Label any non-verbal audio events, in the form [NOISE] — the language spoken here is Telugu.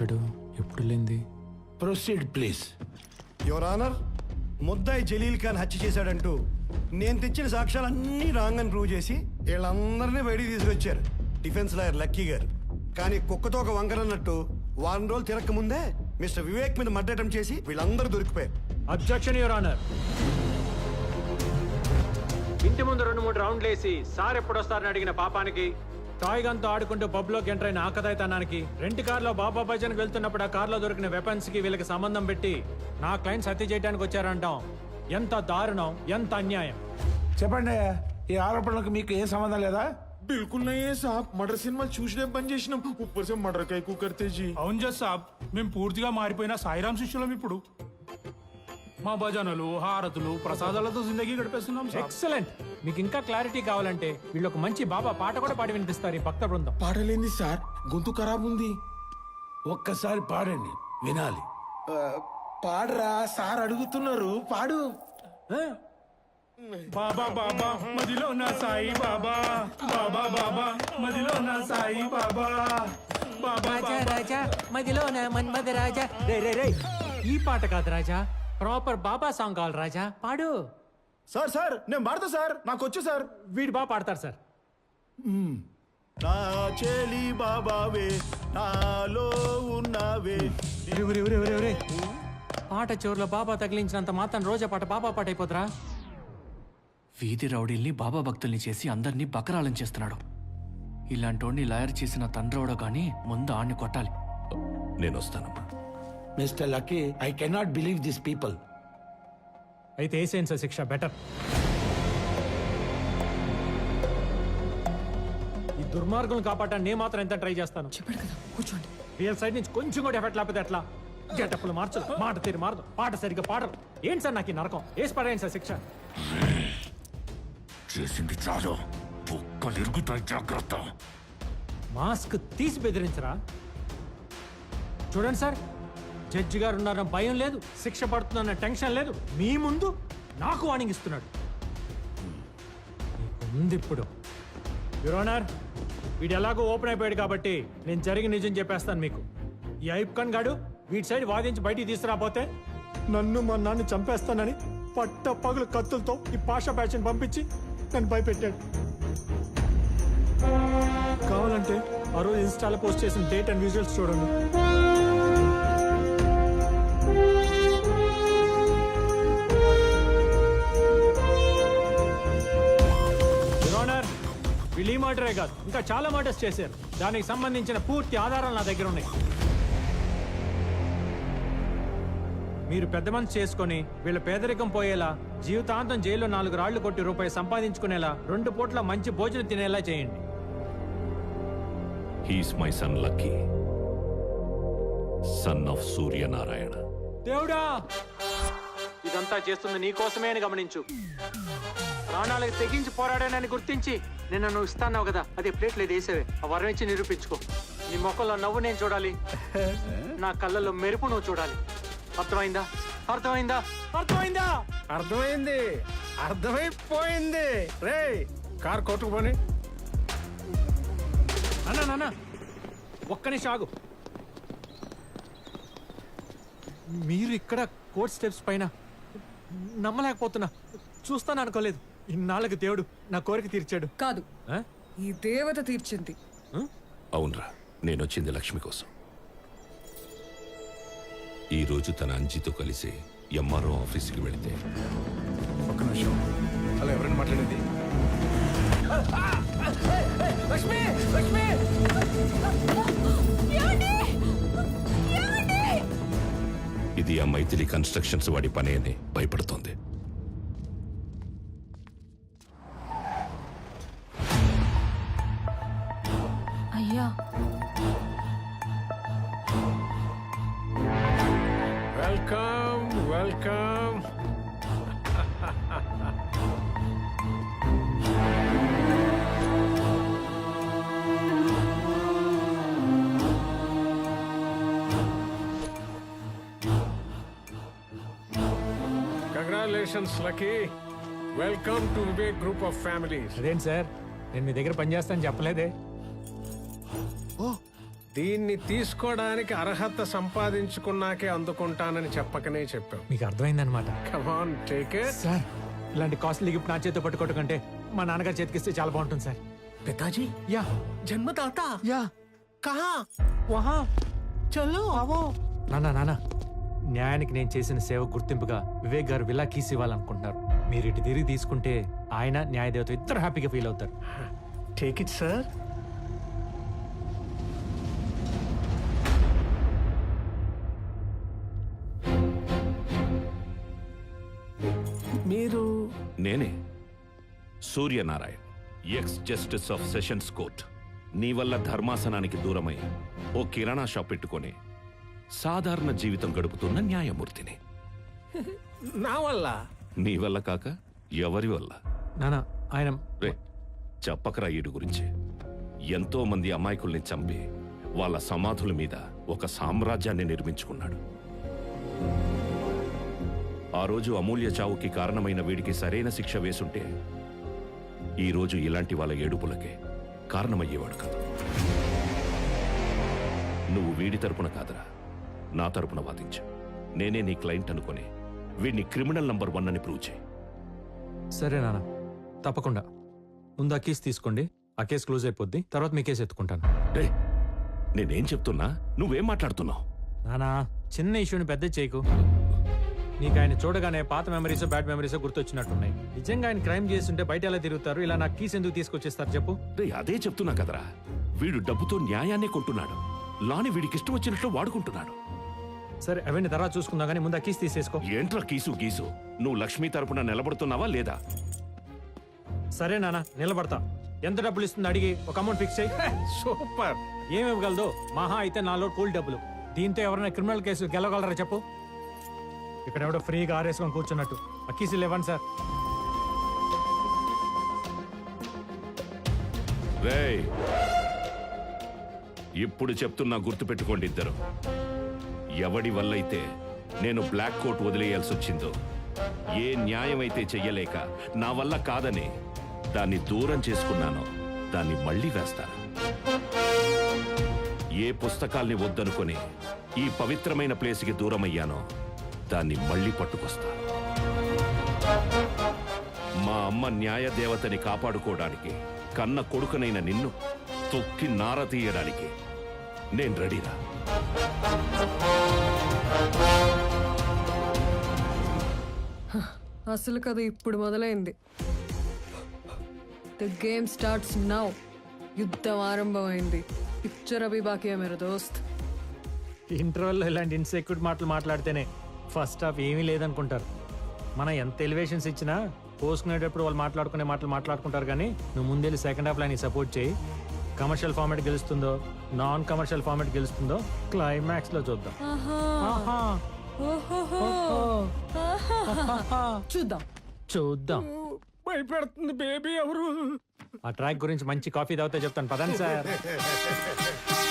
వచ్చాడు ఎప్పుడు లేంది ప్రొసీడ్ ప్లీజ్. యువర్ ఆనర్ ముద్దాయి జలీల్ ఖాన్ హత్య చేశాడంటూ నేను తెచ్చిన సాక్ష్యాలన్నీ రాంగ్ అని ప్రూవ్ చేసి వీళ్ళందరినీ బయటికి తీసుకొచ్చారు. డిఫెన్స్ లాయర్ లక్కీ గారు. కానీ కుక్కతో ఒక వంకరన్నట్టు వారం రోజులు తిరక్క ముందే మిస్టర్ వివేక్ మీద మడ్డటం చేసి వీళ్ళందరూ దొరికిపోయారు. అబ్జెక్షన్ యువర్ ఆనర్ ఇంటి ముందు రెండు మూడు రౌండ్లు వేసి సార్ ఎప్పుడు వస్తారని అడిగిన పాపానికి టాయ్ గన్తో ఆడుకుంటూ పబ్లోకి ఎంటర్ అయిన ఆకదాయితనానికి రెంట్ కార్లో బాబా భజన్కి వెళ్తున్నప్పుడు ఆ కార్లో దొరికిన వెపన్స్ కి వీళ్ళకి సంబంధం పెట్టి నా క్లయింట్స్ హత్య చేయడానికి వచ్చారంటాం ఎంత దారుణం ఎంత అన్యాయం చెప్పండి ఈ ఆరోపణలకు మీకు ఏ సంబంధం లేదా बिल्कुल नहीं है साहब मर्डर सिनेमा చూసినే బంద్ చేసినాం ऊपर से मर्डर का ही करते जी అవును జస్ సాబ్ మేము పూర్తిగా మారిపోయిన సాయిరాం శిష్యులం ఇప్పుడు మా భజనలు హారతులు ప్రసాదాలతో జిందగీ గడిపేస్తున్నాం సాబ్ ఎక్సలెంట్ మీకు ఇంకా క్లారిటీ కావాలంటే వీళ్ళు ఒక మంచి బాబా పాట కూడా పాడి వినిపిస్తారు ఈ భక్త బృందం. పాడలేంది సార్? గొంతు ఖరాబ్ ఉంది. ఒక్కసారి పాడండి వినాలి. పాడరా సార్ అడుగుతున్నారు. పాడు. బాబా బాబా మదిలో నా సాయి బాబా. బాబా బాబా మదిలో నా సాయి బాబా. బాబా రాజా రాజా మదిలోన మన్మద రాజా. రే రే రే. ఈ పాట కాదు రాజా. ప్రాపర్ బాబా సాంగ్ కావాలి రాజా. పాడు. సార్ సార్ నేను పాడతా సార్. నాకు వచ్చు సార్. వీడు బాగా పాడతారు సార్. నా చెలి బాబావే నాలో ఉన్నావే. ఒరే, ఒరే, ఒరే, ఒరే, ఒరే. పాట చివరిలో బాబా తగిలించినంత మాత్రం రోజా పాట బాబా పాట అయిపోతురా వీధి రౌడీల్ని బాబా భక్తుల్ని చేసి అందరినీ బకరాలం చేస్తున్నాడు. ఇలాంటోడిని లాయర్ చేసిన తండ్రోడో గాని ముందు ఆణ్ణి కొట్టాలి. నేను వస్తానమ్మా mister lucky I cannot believe this people. అయితే వేసేయండి సార్ శిక్ష బెటర్? ఈ దుర్మార్గులను కాపాడటానికి నేను మాత్రం ఎంత ట్రై చేస్తాను? చెప్పాడు కదా కూర్చోండి. రియల్ సైడ్ నుంచి కొంచెం కూడా ఎఫెక్ట్ లేకపోతే ఎట్లా? గెటప్పులు మార్చదు మాట తీరు మారదు పాట సరిగ్గా పాడరు. ఏంటి సార్ నాకు ఈ నరకం? వేసి పడేయండి సార్ శిక్ష? చేసింది చాలు. బుక్కలు ఇరుగుతాయి జాగ్రత్త. మాస్క్ తీసి బెదిరించరా? చూడండి సార్ జడ్జి గారు ఉన్నారన్న భయం లేదు శిక్ష పడుతుందన్న టెన్షన్ లేదు. మీ ముందు నాకు వార్నింగ్ ఇస్తున్నాడు. ఉంది ఇప్పుడు. యురోనర్ వీడు ఎలాగో ఓపెన్ అయిపోయాడు కాబట్టి నేను జరిగి నిజం చెప్పేస్తాను మీకు. ఈ ఐప్ ఖాన్ గాడు వీటి సైడ్ వాదించి బయటికి తీసుకురాపోతే నన్ను మా నాన్న చంపేస్తానని పట్ట పగులు కత్తులతో ఈ పాషా బ్యాచ్ని పంపించి నన్ను భయపెట్టాడు. కావాలంటే ఆ రోజు ఇన్స్టాలో పోస్ట్ చేసిన డేట్ అండ్ విజువల్స్ చూడండి. మర్డరే కాదు ఇంకా చాలా మర్డర్స్ చేశారు. దానికి సంబంధించిన పూర్తి ఆధారాలు నా దగ్గర ఉన్నాయి. మీరు పెద్ద మనసు చేసుకొని వీళ్ళ పేదరికం పోయేలా జీవితాంతం జైల్లో నాలుగు రాళ్ళు కొట్టి రూపాయి సంపాదించుకునేలా రెండు పూట్ల మంచి భోజనం తినేలా చేయండి. He's my son lucky son of Suryanarayana దేవుడా! ఇదంతా చేస్తుంది నీ కోసమే అని గమనించు. ప్రాణాలకు తెగించి పోరాడానని గుర్తించి నిన్న నువ్వు ఇస్తాన్నావు కదా అదే ప్లేట్లు వేసేవే. ఆ వరం ఇచ్చి నిరూపించుకో. నీ మొక్కలో నవ్వు నేను చూడాలి. [LAUGHS] నా కళ్ళల్లో మెరుపు నువ్వు చూడాలి. అర్థమైందా? అర్థమైందా? అర్థమైందా? అర్థమైంది. అర్థమైపోయింది. రే కార్ కొట్టుకుపోని అన్నా నాన్న ఒక్క నిమిషం ఆగు. మీరు ఇక్కడ కోర్ట్ స్టెప్స్ పైన నమ్మలేకపోతున్నా. చూస్తాను అనుకోలేదు. ఇన్నాళ్ళకి దేవుడు నా కోరిక తీర్చాడు. కాదు. ఆ? ఈ దేవత తీర్చింది. అవునరా నేను వచ్చింది లక్ష్మి కోసం. ఈ రోజు తన అంజితో కలిసి ఎంఆర్ఓ ఆఫీస్కి వెళితే. ఒక్క నిమిషం. అలా ఎవరైనా మాట్లాడేది? ఇది ఆ మైథిలి కన్స్ట్రక్షన్స్ వాడి పని అని భయపడుతోంది. Congratulations lucky welcome to Vivek group of families అదేంటి సార్? నేను మీ దగ్గర పనిచేస్తాను చెప్పలేదే. దీన్ని తీసుకోవడానికి అర్హత సంపాదించుకున్నాకే అందుకుంటానని చెప్పకనే చెప్పావు. మీకు అర్థమైందనమాట కమాన్ టేక్ సార్ ఇలాంటి కాస్ట్లీ గిఫ్ట్ నా చేతితో పట్టుకోవటం కంటే మా నాన్నగారి చేతికిస్తే చాలా బాగుంటుంది సార్. పితాజీ యా. జన్మదాత యా. కహా? వహా. చలో అవో నాన్న నాన్న. న్యాయానికి నేను చేసిన సేవ గుర్తింపుగా వివేక్ గారు విలా కీస్ ఇవ్వాలనుకుంటున్నారు. మీరు ఇటు తిరిగి తీసుకుంటే ఆయన న్యాయదేవత ఇద్దరు హ్యాపీగా ఫీల్ అవుతారు. టేక్ ఇట్ సార్ మీరు నేనే Suryanarayan ex justice of sessions court నీ వల్ల ధర్మాసనానికి దూరమై ఓ కిరాణా షాప్ పెట్టుకొని సాధారణ జీవితం గడుపుతున్న న్యాయమూర్తిని. నా వల్ల? నీ వల్ల కాక ఎవరి వల్ల? నాన్న ఆయన రే చెప్పకరా ఈడు గురించి. ఎంతో మంది అమాయకుల్ని చంపి వాళ్ళ సమాధుల మీద ఒక సామ్రాజ్యాన్ని నిర్మించుకున్నాడు. ఆ రోజు అమూల్య చావుకి కారణమైన వీడికి సరైన శిక్ష వేసుంటే ఈ రోజు ఇలాంటి వాళ్ళ ఏడుపులకే కారణమయ్యేవాడు కాదు. నువ్వు వీడి తరపున కాదురా. నా తరపున వాదించు. నేనే నీ క్లయింట్ అనుకొని వీడిని క్రిమినల్ నంబర్ వన్ అని ప్రూవ్ చేయి. సరే నాన్న తప్పకుండా. ముందు ఆ కేసు తీసుకోండి ఆ కేసు క్లోజ్ అయిపోద్ది తర్వాత మీ కేసు ఎత్తుకుంటాను. రే నేనేం చెప్తున్నా? నువ్వేం మాట్లాడుతున్నావు? నానా చిన్న ఇష్యూని పెద్ద చేయకు. నీకు ఆయన చూడగానే పాత మెమరీస్ బ్యాడ్ మెమరీస్ గుర్తొచ్చినట్టున్నాయి. నిజంగా ఆయన క్రైమ్ చేస్తుంటే బయట ఎలా తిరుగుతారు? ఇలా నాకు కీస్ ఎందుకు తీసుకొచ్చేస్తారు చెప్పు. రే అదే చెప్తున్నా కదరా. వీడు డబ్బుతో న్యాయాన్నే కొంటున్నాడు. లాని వీడికి ఇష్టం వచ్చినట్లు వాడుకుంటున్నాడు. సరే అవన్నీ తర్వాత చూసుకుందాం కానీ ముందు ఆ కీస్ తీసేసుకో. ఏంట్రా కీసు గీసు? నువ్వు లక్ష్మి తరపున నిలబడుతున్నావా లేదా? సరే నాన్న నిలబడతా. ఎంత డబ్బులు ఇస్తుంది అడిగి ఒక అమౌంట్ ఫిక్స్ చేయి. సూపర్. ఏమి ఇవ్వగలదు? మహా అయితే నాలో కూల్ డబ్బులు. దీంతో ఎవరైనా క్రిమినల్ కేసు గెలవగలరా చెప్పు? ఇక్కడ ఎవడో ఫ్రీగా ఆరేసుకొని కూర్చున్నట్టు. ఆ కీసులు ఇవ్వండి సార్. రేయ్ ఇప్పుడు చెప్తున్నా గుర్తుపెట్టుకోండి ఇద్దరు. ఎవడి వల్లైతే నేను బ్లాక్ కోట్ వదిలేయాల్సి వచ్చిందో ఏ న్యాయమైతే చెయ్యలేక నా వల్ల కాదని దాన్ని దూరం చేసుకున్నానో దాన్ని మళ్ళీ వేస్తాను ఏ పుస్తకాల్ని వద్దనుకొని ఈ పవిత్రమైన ప్లేస్కి దూరమయ్యానో దాన్ని మళ్ళీ పట్టుకొస్తాను మా అమ్మ న్యాయ దేవతని కాపాడుకోవడానికి కన్న కొడుకునైన నిన్ను తొక్కి నార తీయడానికి నేను రెడీరా అసలు కథ ఇప్పుడు మొదలైంది. ద గేమ్ స్టార్ట్స్ నౌ యుద్ధం ఆరంభమైంది. పిక్చర్ అభి బాకీ మేర దోస్త్. ఇంటర్వెల్లో ఇలాంటి ఇన్సెక్యూర్ మాటలు మాట్లాడితేనే ఫస్ట్ హాఫ్ ఏమీ లేదనుకుంటారు. మనం ఎంత ఎలివేషన్స్ ఇచ్చినా పోసుకునేటప్పుడు వాళ్ళు మాట్లాడుకునే మాటలు మాట్లాడుకుంటారు కానీ నువ్వు ముందెళ్ళి సెకండ్ హాఫ్ లైన్ సపోర్ట్ చేయి. కమర్షియల్ ఫార్మాట్ గెలుస్తుందో నాన్ కమర్షియల్ ఫార్మాట్ గెలుస్తుందో క్లైమాక్స్లో చూద్దాం. ఆహా. ఓహోహో. ఆహాహాహా. చూద్దాం. చూద్దాం. భయపెడుతుంది బేబీ ఎవరు? ఆ ట్రాక్ గురించి మంచి కాఫీ తాగితే చెప్తాను. పదండి సార్. [LAUGHS]